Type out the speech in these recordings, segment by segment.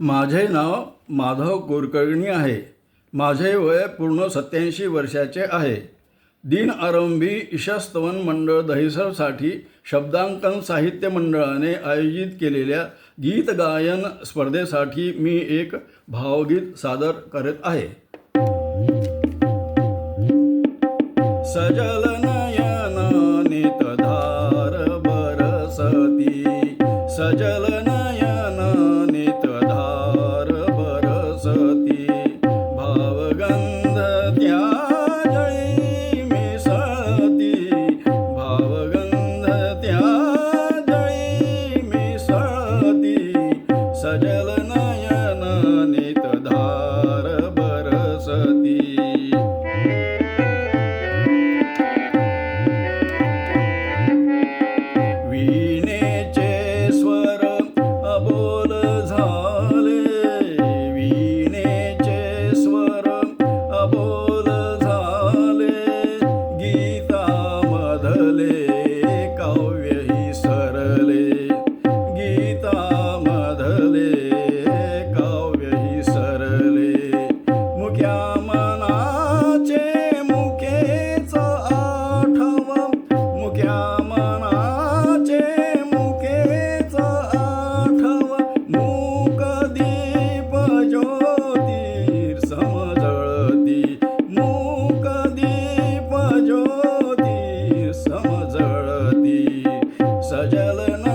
माझे नाव माधव कुलकर्णी आहे. माझे वय पूर्ण सत्याऐंशी वर्षाचे आहे. दिन आरंभी ईशस्तवन मंडळ दहिसरसाठी शब्दांकन साहित्य मंडळाने आयोजित केलेल्या गीत गायन स्पर्धेसाठी मी एक भावगीत सादर करत आहे. सजल was. Kralına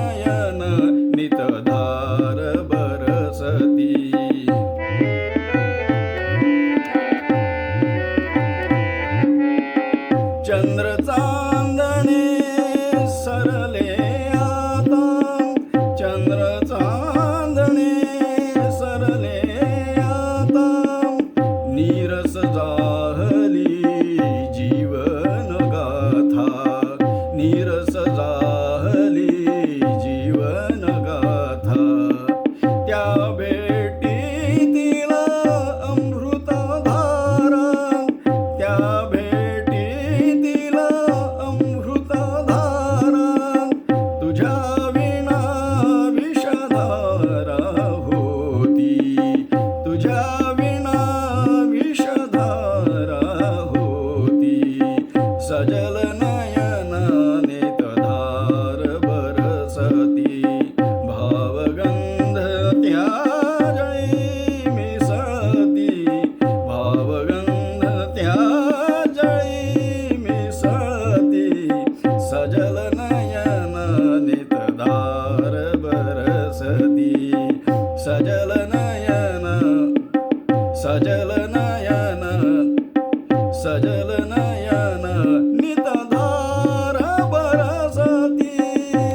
सज सजल नयन सजल नयन सजल